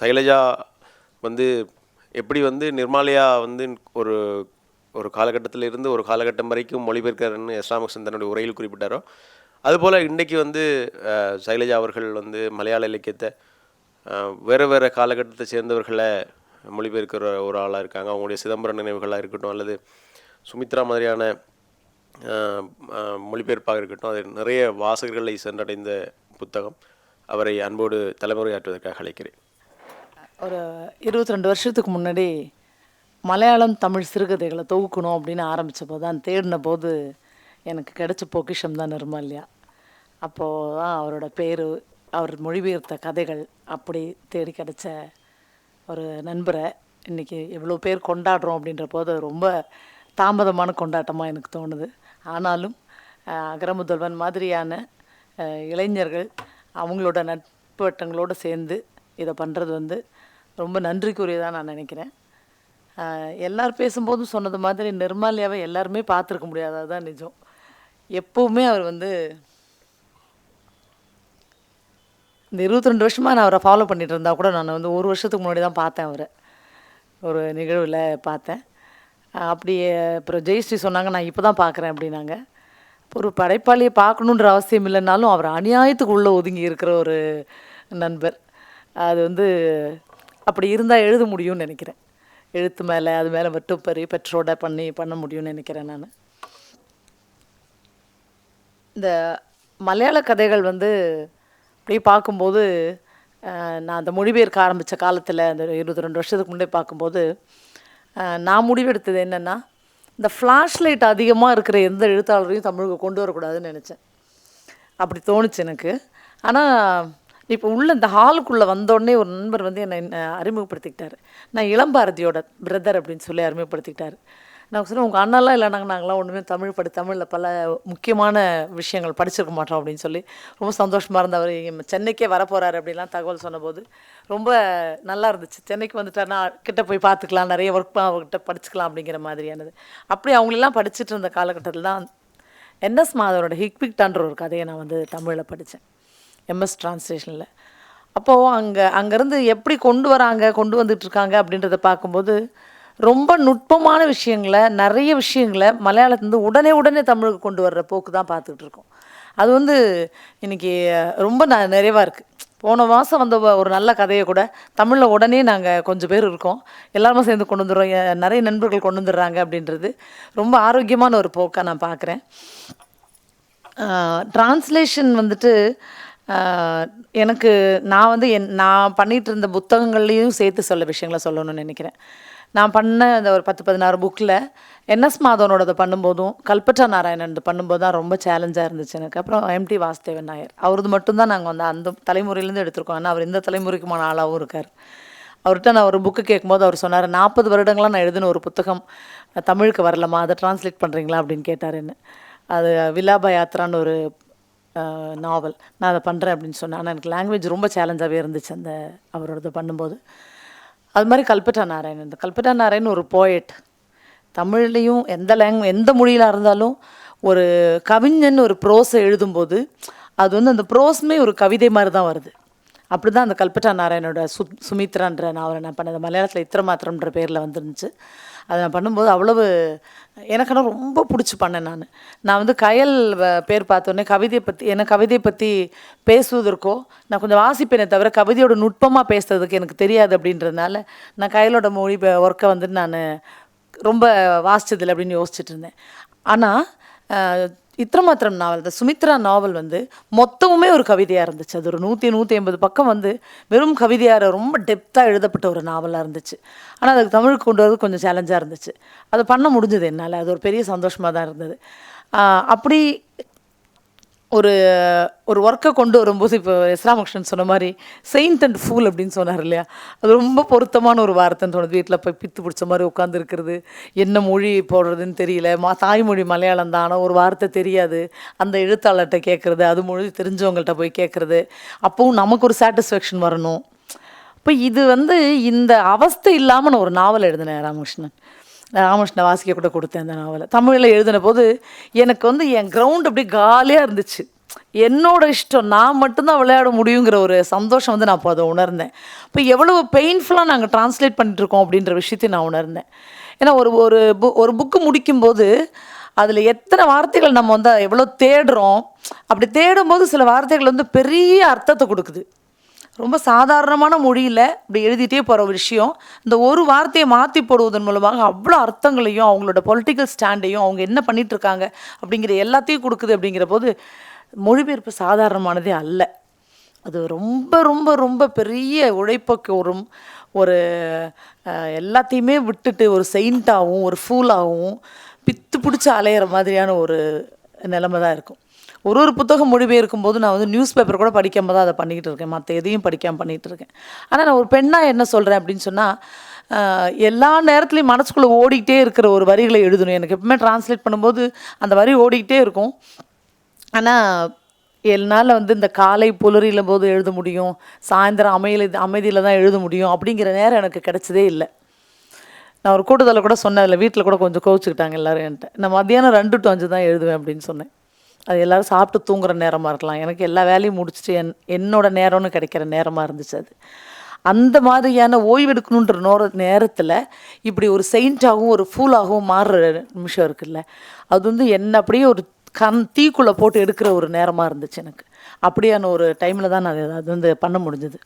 சைலஜா வந்து எப்படி வந்து நிர்மாலயா வந்து ஒரு ஒரு காலகட்டத்தில் இருந்து ஒரு காலகட்டம் வரைக்கும் மொழிபெயர்க்கிறன்னு எஸ் ராமகிருஷ்ணன் தன்னுடைய உரையில் குறிப்பிட்டாரோ அதுபோல் இன்றைக்கி வந்து சைலஜா அவர்கள் வந்து மலையாள இலக்கியத்தை வேறு வேறு காலகட்டத்தை சேர்ந்தவர்களை மொழிபெயர்க்கிற ஒரு ஆளாக இருக்காங்க. அவங்களுடைய சிதம்பரம் நினைவுகளாக இருக்கட்டும் அல்லது சுமித்ரா மாதிரியான மொழிபெயர்ப்பாக இருக்கட்டும் அது நிறைய வாசகர்களை சென்றடைந்த புத்தகம். அவரை அன்போடு தலைமுறையாற்றுவதற்காக அழைக்கிறேன். ஒரு இருபத்தி ரெண்டு வருஷத்துக்கு முன்னாடி மலையாளம் தமிழ் சிறுகதைகளை தொகுக்கணும் அப்படின்னு ஆரம்பித்தப்போ தான் தேடின போது எனக்கு கிடைச்ச பொக்கிஷம் தான் நிர்மல்யா. அப்போது தான் அவரோட பேர் அவர் மொழிபெயர்த்த கதைகள் அப்படி தேடி கிடைச்ச ஒரு நண்பரை இன்றைக்கி எவ்வளோ பேர் கொண்டாடுறோம் அப்படின்ற போது ரொம்ப தாமதமான கொண்டாட்டமாக எனக்கு தோணுது. ஆனாலும் அகரமுதல்வன் மாதிரியான இளைஞர்கள் அவங்களோட நட்பு வட்டங்களோடு சேர்ந்து இதை பண்ணுறது வந்து ரொம்ப நன்றிக்குரியதாக நான் நினைக்கிறேன். எல்லார் பேசும்போதும் சொன்னது மாதிரி நிர்மாலியாவை எல்லாருமே பார்த்துருக்க முடியாது அதுதான் நிஜம். எப்போவுமே அவர் வந்து இந்த இருபத்தி ரெண்டு வருஷமாக நான் அவரை ஃபாலோ பண்ணிகிட்டு இருந்தால் கூட நான் வந்து ஒரு வருஷத்துக்கு முன்னாடி தான் பார்த்தேன் அவரை. ஒரு நிகழ்வில் பார்த்தேன். அப்படி அப்புறம் ஜெயஸ்ரீ சொன்னாங்க நான் இப்போ தான் பார்க்குறேன் அப்படின்னாங்க. ஒரு படைப்பாளியை பார்க்கணுன்ற அவசியம் இல்லைனாலும் அவர் அநியாயத்துக்குள்ளே ஒதுங்கி இருக்கிற ஒரு நண்பர். அது வந்து அப்படி இருந்தால் எழுத முடியும்னு நினைக்கிறேன். எழுத்து மேலே அது மேலே மட்டும் பெரிய பெற்றோட பண்ணி பண்ண முடியும்னு நினைக்கிறேன் நான். இந்த மலையாள கதைகள் வந்து அப்படியே பார்க்கும்போது நான் அந்த மொழிபெயர்க்க ஆரம்பித்த காலத்தில் அந்த இருபத்தி ரெண்டு வருஷத்துக்கு முன்னே பார்க்கும்போது நான் முடிவெடுத்தது என்னென்னா இந்த ஃப்ளாஷ் லைட் அதிகமாக இருக்கிற எந்த எழுத்தாளரையும் தமிழுக்கு கொண்டு வரக்கூடாதுன்னு நினச்சேன். அப்படி தோணுச்சு எனக்கு. ஆனால் இப்போ உள்ள இந்த ஹாலுக்குள்ளே வந்தோடனே ஒரு நண்பர் வந்து என்னை அறிமுகப்படுத்திக்கிட்டார். நான் இளம்பாரதியோட பிரதர் அப்படின்னு சொல்லி அறிமுகப்படுத்திக்கிட்டார். நான் சொன்னேன் உங்கள் அண்ணாலாம் இல்லைனாங்க நாங்களாம் ஒன்றுமே தமிழ் படி தமிழில் பல முக்கியமான விஷயங்கள் படிச்சிருக்க மாட்டோம் அப்படின்னு சொல்லி ரொம்ப சந்தோஷமாக இருந்தவர். சென்னைக்கே வரப்போகிறாரு அப்படிலாம் தகவல் சொன்னபோது ரொம்ப நல்லா இருந்துச்சு. சென்னைக்கு வந்துட்டாருன்னா கிட்ட போய் பார்த்துக்கலாம் நிறைய ஒர்க் அவர்கிட்ட படிச்சுக்கலாம் அப்படிங்கிற மாதிரியானது. அப்படி அவங்களெல்லாம் படிச்சுட்டு இருந்த காலகட்டத்தில் தான் என்எஸ் மாதவரோட ஹிக்பிக்டான்ற ஒரு கதையை நான் வந்து தமிழில் படித்தேன் எம்எஸ் டிரான்ஸ்லேஷனில். அப்போது அங்கே அங்கேருந்து எப்படி கொண்டு வராங்க கொண்டு வந்துட்டுருக்காங்க அப்படின்றத பார்க்கும்போது ரொம்ப நுட்பமான விஷயங்களை நிறைய விஷயங்களை மலையாளத்துலேருந்து உடனே உடனே தமிழுக்கு கொண்டு வர்ற போக்கு தான் பார்த்துக்கிட்டு இருக்கோம் அது வந்து இன்றைக்கி ரொம்ப ந நிறைவாக இருக்குது போன மாதம் வந்த ஒரு நல்ல கதையை கூட தமிழில் உடனே நாங்கள் கொஞ்சம் பேர் இருக்கோம். எல்லாருமே சேர்ந்து கொண்டு வந்துடுறோம். நிறைய நண்பர்கள் கொண்டு வந்துடுறாங்க அப்படின்றது ரொம்ப ஆரோக்கியமான ஒரு போக்காக நான் பார்க்குறேன். ட்ரான்ஸ்லேஷன் வந்துட்டு எனக்கு நான் வந்து என் நான் பண்ணிகிட்டு இருந்த புத்தகங்கள்லேயும் சேர்த்து சொல்ல விஷயங்களை சொல்லணும்னு நினைக்கிறேன். நான் பண்ண அந்த ஒரு பத்து பதினாறு புக்கில் என்எஸ் மாதவனோடது பண்ணும்போதும் கல்பட்டா நாராயணன் பண்ணும்போது தான் ரொம்ப சேலஞ்சாக இருந்துச்சு எனக்கு. அப்புறம் எம்டி வாசுதேவன் நாயர். அவரது மட்டும்தான் நாங்கள் வந்து அந்த தலைமுறையிலேருந்து எடுத்திருக்கோம். ஆனால் அவர் இந்த தலைமுறைக்குமான ஆளாகவும் இருக்கார். அவர்கிட்ட நான் ஒரு புக்கு கேட்கும்போது அவர் சொன்னார் நாற்பது வருடங்களாக நான் எழுதின ஒரு புத்தகம் தமிழுக்கு வரலம்மா. அதை டிரான்ஸ்லேட் பண்ணுறீங்களா அப்படின்னு கேட்டார் என்ன. அது விலாப யாத்ரான்னு ஒரு நாவல். நான் அதை பண்ணுறேன் அப்படின்னு சொன்னேன். ஆனால் எனக்கு லாங்குவேஜ் ரொம்ப சேலஞ்சாகவே இருந்துச்சு அந்த அவரோடது பண்ணும்போது. அது மாதிரி கல்பட்டா நாராயணன். இந்த கல்பட்டா நாராயணன் ஒரு போயட் தமிழ்லேயும் எந்த லேங் எந்த மொழியில் இருந்தாலும் ஒரு கவிஞன் ஒரு ப்ரோஸை எழுதும்போது அது வந்து அந்த ப்ரோஸ்மே ஒரு கவிதை மாதிரி தான் வருது. அப்படி தான் அந்த கல்பட்டா நாராயணோட சு சுமித்ரான்ற நாவலை நான் பண்ணது மலையாளத்தில் இத்திர மாத்திரம்ன்ற பேரில் வந்துருந்துச்சு. அதை நான் பண்ணும்போது அவ்வளவு எனக்குன்னா ரொம்ப பிடிச்சி பண்ணேன் நான். நான் வந்து கயல் பேர் பார்த்தோன்னே கவிதையை பற்றி என்ன கவிதையை பற்றி பேசுவதற்கோ நான் கொஞ்சம் வாசிப்பேனே தவிர கவிதையோட நுட்பமாக பேசுறதுக்கு எனக்கு தெரியாது அப்படின்றதுனால நான் கயலோட மொழி ஒர்க்கை வந்துட்டு நான் ரொம்ப வாசித்ததில்லை அப்படின்னு யோசிச்சுட்டு இருந்தேன். ஆனால் இத்திரமாத்திரம் நாவல் இந்த சுமித்ரா நாவல் வந்து மொத்தமுமே ஒரு கவிதையாக இருந்துச்சு. அது ஒரு நூற்றி நூற்றி ஐம்பது பக்கம் வந்து வெறும் கவிதையாக ரொம்ப டெப்த்தாக எழுதப்பட்ட ஒரு நாவலாக இருந்துச்சு. ஆனால் அதுக்கு தமிழுக்கு கொண்டு வரது கொஞ்சம் சேலஞ்சாக இருந்துச்சு. அதை பண்ண முடிஞ்சது என்னால். அது ஒரு பெரிய சந்தோஷமாக தான் இருந்தது. அப்படி ஒரு ஒரு ஒர்க்கை கொண்டு வரும்போது இப்போ எஸ் ராமகிருஷ்ணன் சொன்ன மாதிரி செயின்ட் அண்ட் ஃபூல் அப்படின்னு சொன்னார் இல்லையா? அது ரொம்ப பொருத்தமான ஒரு வார்த்தைன்னு தோணுது. வீட்டில் போய் பித்து பிடிச்ச மாதிரி உட்காந்துருக்கிறது என்ன மொழி போடுறதுன்னு தெரியல. மா தாய்மொழி மலையாளம் தான். ஆனால் ஒரு வார்த்தை தெரியாது. அந்த எழுத்தாளர்கிட்ட கேட்குறது அது மொழி தெரிஞ்சவங்கள்ட்ட போய் கேட்குறது அப்போவும் நமக்கு ஒரு சாட்டிஸ்ஃபேக்ஷன் வரணும். இப்போ இது வந்து இந்த அவஸ்தை இல்லாமல் நான் ஒரு நாவல் எழுதினேன் ராமகிருஷ்ணன் ராமகிருஷ்ண வாசிக்க கூட கொடுத்தேன் அந்த நாவலை. தமிழில் எழுதின போது எனக்கு வந்து என் கிரவுண்ட் அப்படியே காலியாக இருந்துச்சு. என்னோட இஷ்டம் நான் மட்டும்தான் விளையாட முடியுங்கிற ஒரு சந்தோஷம் வந்து நான் அப்போ அதை உணர்ந்தேன். இப்போ எவ்வளவு பெயின்ஃபுல்லாக நாங்கள் ட்ரான்ஸ்லேட் பண்ணிட்டுருக்கோம் அப்படின்ற விஷயத்தை நான் உணர்ந்தேன். ஏன்னா ஒரு ஒரு பு ஒரு புக்கு முடிக்கும்போது அதில் எத்தனை வார்த்தைகள் நம்ம வந்து எவ்வளோ தேடுறோம் அப்படி தேடும்போது சில வார்த்தைகள் வந்து பெரிய அர்த்தத்தை கொடுக்குது. ரொம்ப சாதாரணமான மொழியில் இப்படி எழுதிட்டே போகிற ஒரு விஷயம். இந்த ஒரு வார்த்தையை மாற்றி போடுவதன் மூலமாக அவ்வளோ அர்த்தங்களையும் அவங்களோட பொலிட்டிக்கல் ஸ்டாண்டையும் அவங்க என்ன பண்ணிட்டு இருக்காங்க அப்படிங்கிற எல்லாத்தையும் கொடுக்குது அப்படிங்கிற போது மொழிபெயர்ப்பு சாதாரணமானதே அல்ல. அது ரொம்ப ரொம்ப ரொம்ப பெரிய உழைப்புக்கு ஒரு ஒரு எல்லாத்தையுமே விட்டுட்டு ஒரு செயின்ட்டாகவும் ஒரு ஃபூலாகவும் பித்து பிடிச்சி அலையிற மாதிரியான ஒரு நிலைமை தான் இருக்கும். ஒரு ஒரு புத்தகம் மொழிபெயர்க்கும் போது நான் வந்து நியூஸ் பேப்பர் கூட படிக்காம தான் அதை பண்ணிக்கிட்டு இருக்கேன். மற்ற எதையும் படிக்காமல் பண்ணிகிட்டு இருக்கேன். ஆனால் நான் ஒரு பெண்ணாக என்ன சொல்கிறேன் அப்படின்னு சொன்னால் எல்லா நேரத்துலையும் மனசுக்குள்ளே ஓடிக்கிட்டே இருக்கிற ஒரு வரிகளை எழுதணும். எனக்கு எப்பவுமே ட்ரான்ஸ்லேட் பண்ணும்போது அந்த வரி ஓடிக்கிட்டே இருக்கும். ஆனால் என்னால் வந்து இந்த காலை புலரியில் போது எழுத முடியும் சாயந்தரம் அமைதியில் அமைதியில் தான் எழுத முடியும் அப்படிங்கிற நேரம் எனக்கு கிடைச்சதே இல்லை. நான் ஒரு கூட்டத்தில் கூட சொன்னேன் அதில் வீட்டில் கூட கொஞ்சம் கோவிச்சுக்கிட்டாங்க எல்லோரும் என்கிட்ட. நான் மத்தியானம் ரெண்டு டு அஞ்சு தான் எழுதுவேன் அப்படின்னு சொன்னேன். அது எல்லோரும் சாப்பிட்டு தூங்குற நேரமாக இருக்கலாம். எனக்கு எல்லா வேலையும் முடிச்சுட்டு என் என்னோட நேரம்னு கிடைக்கிற நேரமாக இருந்துச்சு அது. அந்த மாதிரியான ஓய்வெடுக்கணுன்ற நோர நேரத்தில் இப்படி ஒரு செயின்ட்டாகவும் ஒரு ஃபூலாகவும் மாறுற நிமிஷம் இருக்குல்ல. அது வந்து என்ன அப்படியே ஒரு கண் தீக்குள்ளே போட்டு எடுக்கிற ஒரு நேரமாக இருந்துச்சு எனக்கு. அப்படியான ஒரு டைமில் தான் நான் அது வந்து பண்ண முடிஞ்சது.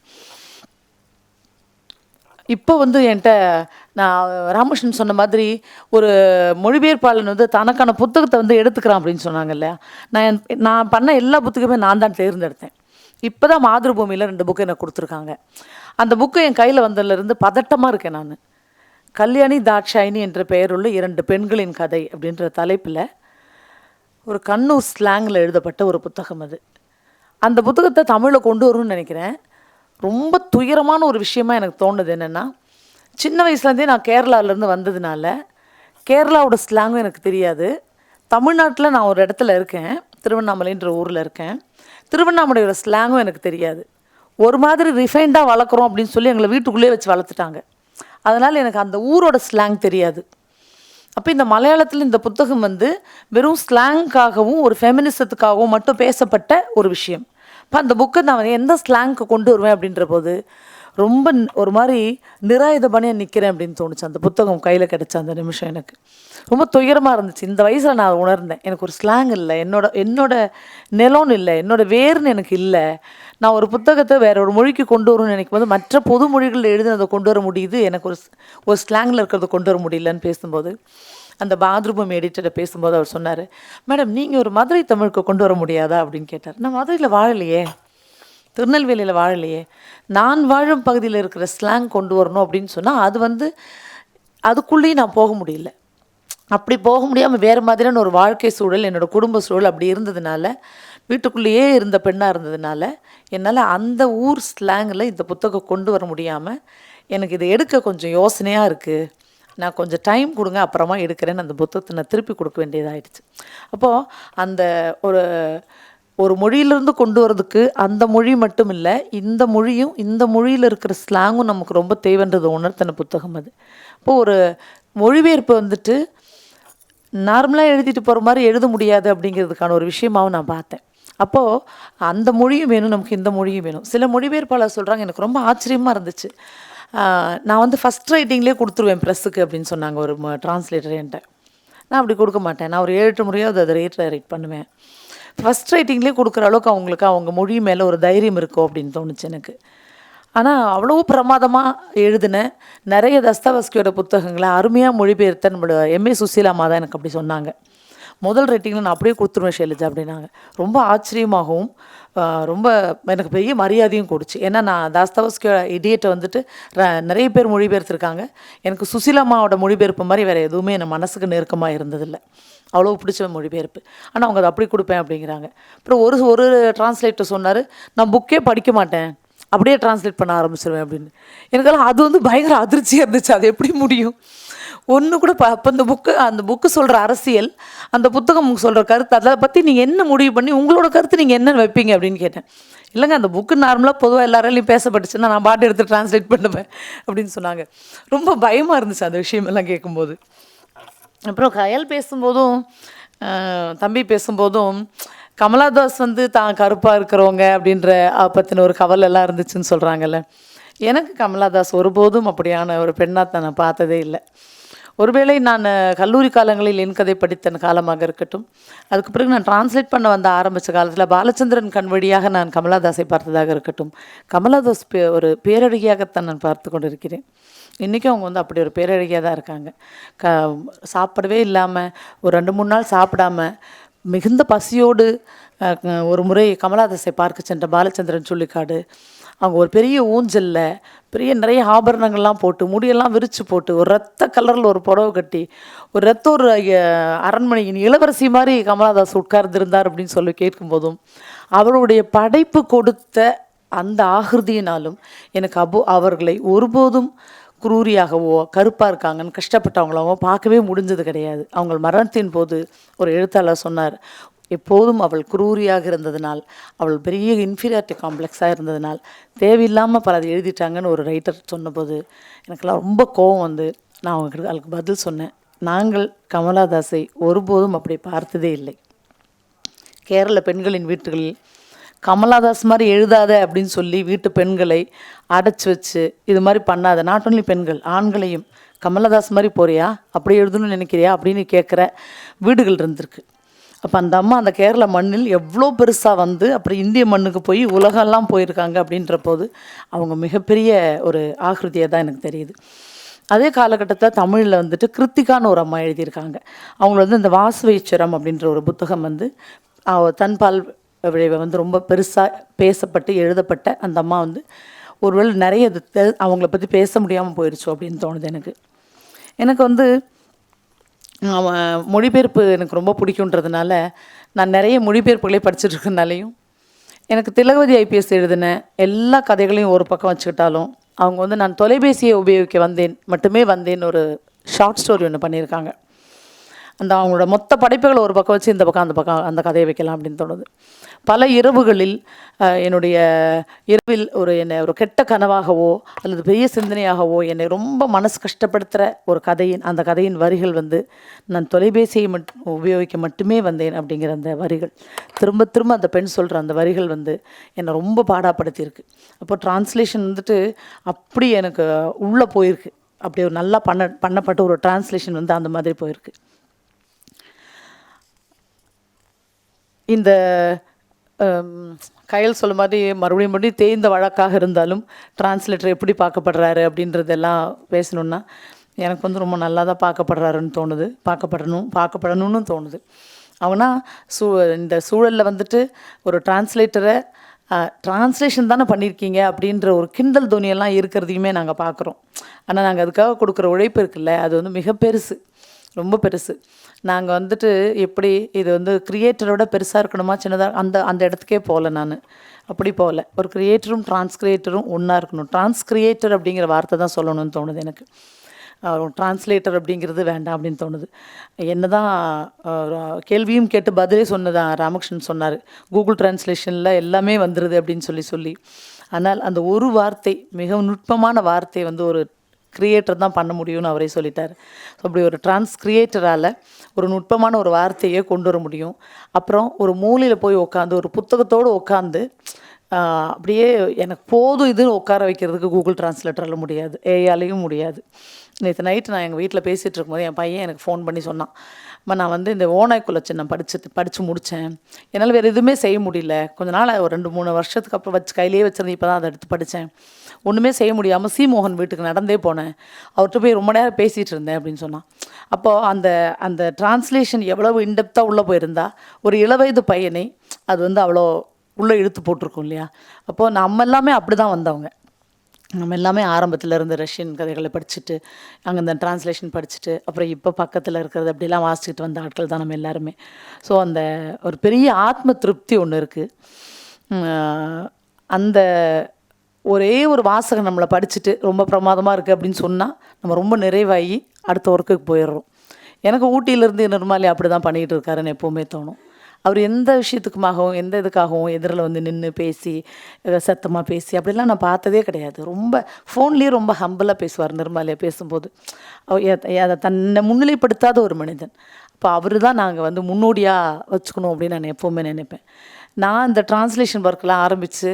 இப்போ வந்து என்கிட்ட நான் ராமகிருஷ்ணன் சொன்ன மாதிரி ஒரு மொழிபெயர்ப்பாளன் வந்து தனக்கான புத்தகத்தை வந்து எடுத்துக்கிறான் அப்படின்னு சொன்னாங்க இல்லையா நான் என்- நான் பண்ண எல்லா புத்தகமே நான் தான் தேர்ந்தெடுத்தேன். இப்போ தான் மாதృభூமியில் ரெண்டு புக்கு எனக்கு கொடுத்துருக்காங்க. அந்த புக்கு என் கையில் வந்ததுலேருந்து பதட்டமாக இருக்கேன் நான். கல்யாணி தாட்சாயினி என்ற பெயருள்ள இரண்டு பெண்களின் கதை அப்படின்ற தலைப்பில் ஒரு கண்ணூர் ஸ்லாங்கில் எழுதப்பட்ட ஒரு புத்தகம் அது. அந்த புத்தகத்தை தமிழில் கொண்டு வரும்னு நினைக்கிறேன். ரொம்ப துயரமான ஒரு விஷயமா எனக்கு தோணுது என்னென்னா சின்ன வயசுலேருந்தே நான் கேரளாவிலேருந்து வந்ததுனால கேரளாவோட ஸ்லாங்கும் எனக்கு தெரியாது. தமிழ்நாட்டில் நான் ஒரு இடத்துல இருக்கேன் திருவண்ணாமலைன்ற ஊரில் இருக்கேன். திருவண்ணாமலையோட ஸ்லாங்கும் எனக்கு தெரியாது. ஒரு மாதிரி ரிஃபைண்டாக வளர்க்குறோம் அப்படின்னு சொல்லி எங்களை வீட்டுக்குள்ளேயே வச்சு வளர்த்துட்டாங்க. அதனால் எனக்கு அந்த ஊரோட ஸ்லாங் தெரியாது. அப்போ இந்த மலையாளத்தில் இந்த புத்தகம் வந்து வெறும் ஸ்லாங்காகவும் ஒரு ஃபெமினிசத்துக்காகவும் மட்டும் பேசப்பட்ட ஒரு விஷயம். இப்போ அந்த புக்கை நான் எந்த ஸ்லாங்க்கு கொண்டு வருவேன் அப்படின்ற போது ரொம்ப ஒரு மாதிரி நிராயுதபாணியாக நிற்கிறேன் அப்படின்னு தோணுச்சு. அந்த புத்தகம் கையில் கிடச்ச அந்த நிமிஷம் எனக்கு. ரொம்ப துயரமாக இருந்துச்சு. இந்த வயசில் நான் உணர்ந்தேன். எனக்கு ஒரு ஸ்லாங் இல்லை. என்னோட என்னோட நிலம்னு இல்லை. என்னோட வேர்னு எனக்கு இல்லை. நான் ஒரு புத்தகத்தை வேற ஒரு மொழிக்கு கொண்டு வரணும்னு நினைக்கும் போது மற்ற பொது மொழிகளில் எழுதுனதை கொண்டு வர முடியுது. எனக்கு ஒரு ஸ்- ஒரு ஸ்லாங்கில் இருக்கிறத கொண்டு வர முடியலன்னு பேசும்போது. அந்த பாத்ரூம் எடிட்டரை பேசும்போது அவர் சொன்னார் மேடம் நீங்கள் ஒரு மதுரை தமிழுக்கு கொண்டு வர முடியாதா? அப்படின்னு கேட்டார். நான் மதுரையில் வாழலையே. திருநெல்வேலியில் வாழலையே. நான் வாழும் பகுதியில் இருக்கிற ஸ்லாங் கொண்டு வரணும் அப்படின்னு சொன்னால் அது வந்து அதுக்குள்ளேயும் நான் போக முடியல. அப்படி போக முடியாமல் வேறு மாதிரியான ஒரு வாழ்க்கை சூழல் என்னோடய குடும்ப சூழல் அப்படி இருந்ததுனால வீட்டுக்குள்ளேயே இருந்த பெண்ணாக இருந்ததுனால என்னால் அந்த ஊர் ஸ்லாங்கில் இந்த புத்தகம் கொண்டு வர முடியாமல் எனக்கு இதை எடுக்க கொஞ்சம் யோசனையாக இருக்குது நான் கொஞ்சம் டைம் கொடுங்க அப்புறமா எடுக்கிறேன்னு அந்த புத்தகத்தை நான் திருப்பி கொடுக்க வேண்டியதாயிடுச்சு. அப்போது அந்த ஒரு ஒரு மொழியிலிருந்து கொண்டு வரதுக்கு அந்த மொழி மட்டும் இல்லை இந்த மொழியும் இந்த மொழியில் இருக்கிற ஸ்லாங்கும் நமக்கு ரொம்ப தேவைன்றது உணர்த்தின புத்தகம் அது. இப்போது ஒரு மொழிபெயர்ப்பு வந்துட்டு நார்மலாக எழுதிட்டு போகிற மாதிரி எழுத முடியாது அப்படிங்கிறதுக்கான ஒரு விஷயமாவும் நான் பார்த்தேன். அப்போது அந்த மொழியும் வேணும் நமக்கு இந்த மொழியும் வேணும். சில மொழிபெயர்ப்பாளர் சொல்கிறாங்க எனக்கு ரொம்ப ஆச்சரியமாக இருந்துச்சு. நான் வந்து ஃபஸ்ட் ரைட்டிங்லேயே கொடுத்துருவேன் ப்ரெஸ்ஸுக்கு அப்படின்னு சொன்னாங்க ஒரு டிரான்ஸ்லேட்டர் என்கிட்ட. நான் அப்படி கொடுக்க மாட்டேன். நான் ஒரு ஏழு முறையோ முறையாவது அதை ரேட்டில் ரைட் பண்ணுவேன். ஃபஸ்ட் ரைட்டிங்லேயே கொடுக்குற அளவுக்கு அவங்களுக்கு அவங்க மொழி மேலே ஒரு தைரியம் இருக்கும் அப்படின்னு தோணுச்சு எனக்கு. ஆனால் அவ்வளோ பிரமாதமாக எழுதினேன் நிறைய தஸ்தாவஸ்கியோட புத்தகங்களை அருமையாக மொழிபெயர்த்த நம்மளோட எம்ஏ சுசீலாமா தான் எனக்கு அப்படி சொன்னாங்க. முதல் ரேட்டிங்கில் நான் அப்படியே கொடுத்துருவேன் ஷைலஜா அப்படின்னாங்க. ரொம்ப ஆச்சரியமாகவும் ரொம்ப எனக்கு பெரிய மரியாதையும் கொடுச்சு. ஏன்னா நான் தாஸ்தாவஸ்கியோட இடியேட்டை வந்துட்டு ர- நிறைய பேர் மொழிபெயர்த்துருக்காங்க. எனக்கு சுசிலம்மாவோட மொழிபெயர்ப்பு மாதிரி வேறு எதுவுமே என் மனசுக்கு நெருக்கமாக இருந்ததில்லை. அவ்வளோ பிடிச்ச மொழிபெயர்ப்பு. ஆனால் அவங்க அதை அப்படி கொடுப்பேன் அப்படிங்கிறாங்க. அப்புறம் ஒரு ஒரு டிரான்ஸ்லேட்டர் சொன்னார் நான் புக்கே படிக்க மாட்டேன். அப்படியே டிரான்ஸ்லேட் பண்ண ஆரம்பிச்சிருவேன் அப்படின்னு. எனக்கெல்லாம் அது வந்து பயங்கர அதிர்ச்சியாக இருந்துச்சு. அது எப்படி முடியும்? ஒன்று கூட ப அப்போ இந்த புக்கு அந்த புக்கு சொல்கிற அரசியல் அந்த புத்தகம் சொல்கிற கருத்து அதை பற்றி நீங்கள் என்ன முடிவு பண்ணி உங்களோட கருத்து நீங்கள் என்ன வைப்பீங்க அப்படின்னு கேட்டேன். இல்லைங்க அந்த புக்கு நார்மலாக பொதுவாக எல்லாராலையும் பேசப்பட்டுச்சுன்னா நான் பாட்டு எடுத்து டிரான்ஸ்லேட் பண்ணுவேன் அப்படின்னு சொன்னாங்க. ரொம்ப பயமாக இருந்துச்சு அந்த விஷயமெல்லாம் கேட்கும்போது அப்புறம் கயல் பேசும்போதும் தம்பி பேசும்போதும் கமலாதாஸ் வந்து தான் கருப்பாக இருக்கிறவங்க அப்படின்ற பற்றின ஒரு கவலை எல்லாம் இருந்துச்சுன்னு சொல்கிறாங்கல்ல எனக்கு கமலாதாஸ் ஒருபோதும் அப்படியான ஒரு பெண்ணாக நான் பார்த்ததே இல்லை. ஒருவேளை நான் கல்லூரி காலங்களில் என் கதை படித்த காலமாக இருக்கட்டும். அதுக்கு பிறகு நான் டிரான்ஸ்லேட் பண்ண வந்த ஆரம்பித்த காலத்தில் பாலச்சந்திரன் கண் வழியாக நான் கமலாதாஸை பார்த்ததாக இருக்கட்டும். கமலாதாஸ் பே ஒரு பேரழகியாகத்தான் நான் பார்த்து கொண்டிருக்கிறேன். இன்றைக்கும் அவங்க வந்து அப்படி ஒரு பேரழகியாக தான் இருக்காங்க. க சாப்பிடவே இல்லாமல் ஒரு ரெண்டு மூணு நாள் சாப்பிடாம மிகுந்த பசியோடு ஒரு முறை கமலாதாஸை பார்க்க சென்ற பாலச்சந்திரன் சொல்லிக்காடு. அவங்க ஒரு பெரிய ஊஞ்சலில் பெரிய நிறைய ஆபரணங்கள்லாம் போட்டு முடியெல்லாம் விரித்து போட்டு ஒரு ரத்த கலரில் ஒரு புடவை கட்டி ஒரு ரத்த ஒரு அரண்மனையின் இளவரசி மாதிரி கமலாதாஸ் உட்கார்ந்திருந்தார் அப்படின்னு சொல்லி கேட்கும்போதும் அவருடைய படைப்பு கொடுத்த அந்த ஆகிருதியினாலும் எனக்கு அபு அவர்களை ஒருபோதும் குரூரியாகவோ கருப்பாக இருக்காங்கன்னு கஷ்டப்பட்டவங்களாவோ பார்க்கவே முடிஞ்சது கிடையாது. அவங்க மரணத்தின் போது ஒரு எழுத்தாளர் சொன்னார் எப்போதும் அவள் குரூரியாக இருந்ததினால் அவள் பெரிய இன்ஃபீரியாரிட்டி காம்ப்ளெக்ஸாக இருந்ததினால் தேவையில்லாமல் பல அதை எழுதிட்டாங்கன்னு ஒரு ரைட்டர் சொன்னபோது எனக்கெல்லாம் ரொம்ப கோவம் வந்து நான் அவங்களுக்கு அதுக்கு பதில் சொன்னேன். நாங்கள் கமலாதாஸை ஒருபோதும் அப்படி பார்த்ததே இல்லை. கேரள பெண்களின் வீட்டுகளில் கமலாதாஸ் மாதிரி எழுதாத அப்படின்னு சொல்லி வீட்டு பெண்களை அடைச்சி வச்சு இது மாதிரி பண்ணாத நாட் ஒன்லி பெண்கள் ஆண்களையும் கமலதாஸ் மாதிரி போறியா அப்படி எழுதணும்னு நினைக்கிறியா அப்படின்னு கேட்குற வீடுகள் இருந்திருக்கு. அப்போ அந்த அம்மா அந்த கேரள மண்ணில் எவ்வளோ பெருசாக வந்து அப்புறம் இந்திய மண்ணுக்கு போய் உலகெல்லாம் போயிருக்காங்க அப்படின்ற போது அவங்க மிகப்பெரிய ஒரு ஆகிருதியாக தான் எனக்கு தெரியுது. அதே காலகட்டத்தில் தமிழில் வந்துட்டு கிருத்திகான்னு ஒரு அம்மா எழுதியிருக்காங்க. அவங்க வந்து இந்த வாசுவைச்சரம் அப்படின்ற ஒரு புத்தகம் வந்து அவ தன்பால் விளைவை வந்து ரொம்ப பெருசாக பேசப்பட்டு எழுதப்பட்ட அந்த அம்மா வந்து ஒருவேளை நிறைய இது தெ- அவங்கள பற்றி பேச முடியாமல் போயிடுச்சோ அப்படின்னு தோணுது எனக்கு. எனக்கு வந்து மொழிபெயர்ப்பு எனக்கு ரொம்ப பிடிக்குன்றதுனால நான் நிறைய மொழிபெயர்ப்புகளே படிச்சுட்ருக்கனாலையும் எனக்கு திலகவதி ஐபிஎஸ் எழுதின எல்லா கதைகளையும் ஒரு பக்கம் வச்சுக்கிட்டாலும் அவங்க வந்து நான் தொலைபேசியை உபயோகிக்க வந்தேன் மட்டுமே வந்தேன் ஒரு ஷார்ட் ஸ்டோரி ஒன்று பண்ணியிருக்காங்க. அந்த அவங்களோட மொத்த படைப்புகளை ஒரு பக்கம் வச்சு இந்த பக்கம் அந்த பக்கம் அந்த கதையை வைக்கலாம் அப்படின்னு தோணுது. பல இரவுகளில் என்னுடைய இரவில் ஒரு என்னை ஒரு கெட்ட கனவாகவோ அல்லது பெரிய சிந்தனையாகவோ என்னை ரொம்ப மனசு கஷ்டப்படுத்துகிற ஒரு கதையின் அந்த கதையின் வரிகள் வந்து நான் தொலைபேசியை மட் உபயோகிக்க மட்டுமே வந்தேன் அப்படிங்கிற அந்த வரிகள். திரும்ப திரும்ப அந்த பெண் சொல்கிற அந்த வரிகள் வந்து என்னை ரொம்ப பாடாப்படுத்தியிருக்கு. அப்போ டிரான்ஸ்லேஷன் வந்துட்டு அப்படி எனக்கு உள்ளே போயிருக்கு. அப்படி ஒரு நல்லா பண்ண பண்ணப்பட்ட ஒரு டிரான்ஸ்லேஷன் வந்து அந்த மாதிரி போயிருக்கு. இந்த um, கையில் சொல்ல மாதிரி மறுபடியும் மறுபடியும் தேய்ந்த வழக்காக இருந்தாலும் டிரான்ஸ்லேட்டர் எப்படி பார்க்கப்படுறாரு அப்படின்றதெல்லாம் பேசணுன்னா எனக்கு வந்து ரொம்ப நல்லா தான் பார்க்கப்படுறாருன்னு தோணுது. பார்க்கப்படணும் பார்க்கப்படணும்னு தோணுது. அவனா சூ இந்த சூழலில் வந்துட்டு ஒரு டிரான்ஸ்லேட்டரை டிரான்ஸ்லேஷன் தானே பண்ணியிருக்கீங்க அப்படின்ற ஒரு கிண்டல் துணியெல்லாம் இருக்கிறதையுமே நாங்கள் பார்க்குறோம். ஆனால் நாங்கள் அதுக்காக கொடுக்குற உழைப்பு இருக்குல்ல அது வந்து மிக பெருசு. ரொம்ப பெருசு. நாங்கள் வந்துட்டு எப்படி இது வந்து கிரியேட்டரோட பெருசாக இருக்கணுமா சின்னதாக அந்த அந்த இடத்துக்கே போகல நான். அப்படி போகல ஒரு கிரியேட்டரும் டிரான்ஸ்கிரியேட்டரும் ஒன்றா இருக்கணும். டிரான்ஸ்கிரியேட்டர் அப்படிங்கிற வார்த்தை தான் சொல்லணும்னு தோணுது எனக்கு. டிரான்ஸ்லேட்டர் அப்படிங்கிறது வேண்டாம் அப்படின்னு தோணுது. என்ன தான் கேள்வியும் கேட்டு பதிலே சொன்னதான் ராமகிருஷ்ணன் சொன்னார். கூகுள் டிரான்ஸ்லேஷனில் எல்லாமே வந்துடுது அப்படின்னு சொல்லி சொல்லி. ஆனால் அந்த ஒரு வார்த்தை மிக நுட்பமான வார்த்தை வந்து ஒரு கிரியேட்டர் தான் பண்ண முடியும்னு அவரே சொல்லிட்டார். ஸோ அப்படி ஒரு டிரான்ஸ் கிரியேட்டரால் ஒரு நுட்பமான ஒரு வார்த்தையை கொண்டு வர முடியும். அப்புறம் ஒரு மூலையில் போய் உட்காந்து ஒரு புத்தகத்தோடு உட்காந்து அப்படியே எனக்கு போதும் இதுன்னு உட்கார வைக்கிறதுக்கு கூகுள் டிரான்ஸ்லேட்டரில் முடியாது. ஏஆலையும் முடியாது. நேற்று நைட்டு நான் எங்கள் வீட்டில் பேசிகிட்டு இருக்கும்போது என் பையன் எனக்கு ஃபோன் பண்ணி சொன்னான். அம்மா நான் வந்து இந்த ஓநாய்க்குள்ள சின்னம் படிச்சுட்டு படித்து முடித்தேன் என்னால் வேறு எதுவுமே செய்ய முடியல. கொஞ்ச நாள் ஒரு ரெண்டு மூணு வருஷத்துக்கு அப்புறம் வச்சு கையிலேயே வச்சுருந்து இப்போ தான் அதை எடுத்து படித்தேன் ஒன்றுமே செய்ய முடியாமல் சீமோகன் வீட்டுக்கு நடந்தே போனேன். அவர்கிட்ட போய் ரொம்ப நேரம் பேசிகிட்டு இருந்தேன் அப்படின்னு சொன்னான். அப்போது அந்த அந்த டிரான்ஸ்லேஷன் எவ்வளவு இன்டெப்த்தாக உள்ளே போயிருந்தா ஒரு இளவயது பையனை அது வந்து அவ்வளோ உள்ளே இழுத்து போட்டிருக்கும் இல்லையா? அப்போது நம்ம எல்லாமே அப்படி தான் வந்தவங்க. நம்ம எல்லாமே ஆரம்பத்தில் இருந்து ரஷ்யன் கதைகளை படிச்சுட்டு அங்கே இந்த டிரான்ஸ்லேஷன் படிச்சுட்டு அப்புறம் இப்போ பக்கத்தில் இருக்கிறது அப்படிலாம் வாசிச்சுட்டு வந்த ஆட்கள் தான் நம்ம எல்லாருமே. ஸோ அந்த ஒரு பெரிய ஆத்ம திருப்தி ஒன்று இருக்குது அந்த ஒரே ஒரு வாசகம் நம்மளை படிச்சுட்டு ரொம்ப பிரமாதமாக இருக்குது அப்படின்னு சொன்னால் நம்ம ரொம்ப நிறைவாகி அடுத்த ஒர்க்குக்கு போயிடுறோம். எனக்கு ஊட்டியிலேருந்து நிர்மாலி அப்படி தான் பண்ணிகிட்டு இருக்காருன்னு எப்போவுமே தோணும். அவர் எந்த விஷயத்துக்குமாகவும் எந்த இதுக்காகவும் எதிரில் வந்து நின்று பேசி சத்தமாக பேசி அப்படிலாம் நான் பார்த்ததே கிடையாது. ரொம்ப ஃபோன்லேயே ரொம்ப ஹம்பிளாக பேசுவார் நிர்மாலியா பேசும்போது. அவர் அதை தன்னை முன்னிலைப்படுத்தாத ஒரு மனிதன். இப்போ அவர் தான் நாங்கள் வந்து முன்னோடியாக வச்சுக்கணும் அப்படின்னு நான் எப்போவுமே நினைப்பேன். நான் இந்த டிரான்ஸ்லேஷன் ஒர்க்கெலாம் ஆரம்பித்து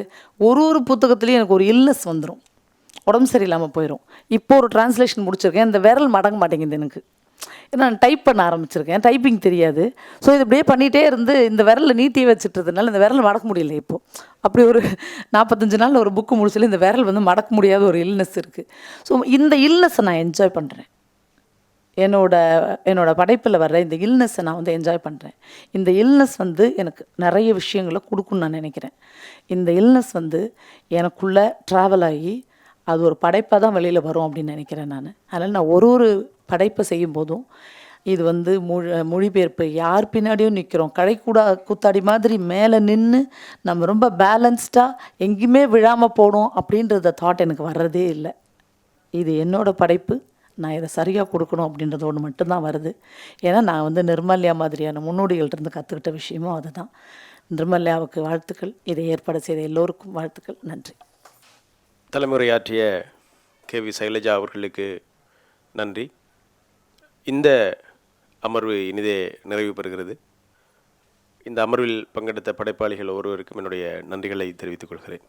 ஒரு ஒரு புத்தகத்துலேயும் எனக்கு ஒரு இல்னஸ் வந்துடும் உடம்பு சரியில்லாமல் போயிடும் இப்போ ஒரு டிரான்ஸ்லேஷன் முடிச்சிருக்கேன். இந்த விரல் மடங்க மாட்டேங்குது எனக்கு. நான் டைப் பண்ண ஆரம்பிச்சிருக்கேன். டைப்பிங் தெரியாது. ஸோ இது இப்படியே பண்ணிகிட்டே இருந்து இந்த விரலை நீட்டி வச்சுட்டுறதுனால இந்த விரல் மடக்க முடியல இப்போது அப்படி ஒரு நாற்பத்தஞ்சு நாள் ஒரு புக்கு முடிச்சல இந்த விரல் வந்து மடக்க முடியாத ஒரு இல்னஸ் இருக்குது ஸோ இந்த இல்னஸை நான் என்ஜாய் பண்ணுறேன் என்னோட என்னோட படைப்பில் வர்ற இந்த இல்னஸை நான் வந்து என்ஜாய் பண்ணுறேன் இந்த இல்னஸ் வந்து எனக்கு நிறைய விஷயங்களை கொடுக்குன்னு நான் நினைக்கிறேன். இந்த இல்னஸ் வந்து எனக்குள்ளே ட்ராவல் ஆகி அது ஒரு படைப்பாக தான் வெளியில் வரும் அப்படின்னு நினைக்கிறேன் நான். அதனால் நான் ஒரு ஒரு படைப்பை செய்யும் போதும் இது வந்து மொழி மொழிபெயர்ப்பு யார் பின்னாடியும் நிற்கிறோம் கடைக்கூடா கூத்தாடி மாதிரி மேலே நின்று நம்ம ரொம்ப பேலன்ஸ்டாக எங்கேயுமே விழாமல் போகணும் அப்படின்றத தாட் எனக்கு வர்றதே இல்லை. இது என்னோடய படைப்பு. நான் இதை சரியாக கொடுக்கணும் அப்படின்றது ஒன்று மட்டும்தான் வருது. ஏன்னா நான் வந்து நிர்மல்யா மாதிரியான முன்னோடிகள்கிட்ட இருந்து கற்றுக்கிட்ட விஷயமும் அதுதான். நிர்மல்யாவுக்கு வாழ்த்துக்கள். இதை ஏற்பாடு செய்த எல்லோருக்கும் வாழ்த்துக்கள். நன்றி. தலைமுறையாற்றிய கே வி சைலஜா அவர்களுக்கு நன்றி. இந்த அமர்வு இனிதே நிறைவு பெறுகிறது. இந்த அமர்வில் பங்கெடுத்த படைப்பாளிகள் ஒருவருக்கும் என்னுடைய நன்றிகளை தெரிவித்துக் கொள்கிறேன்.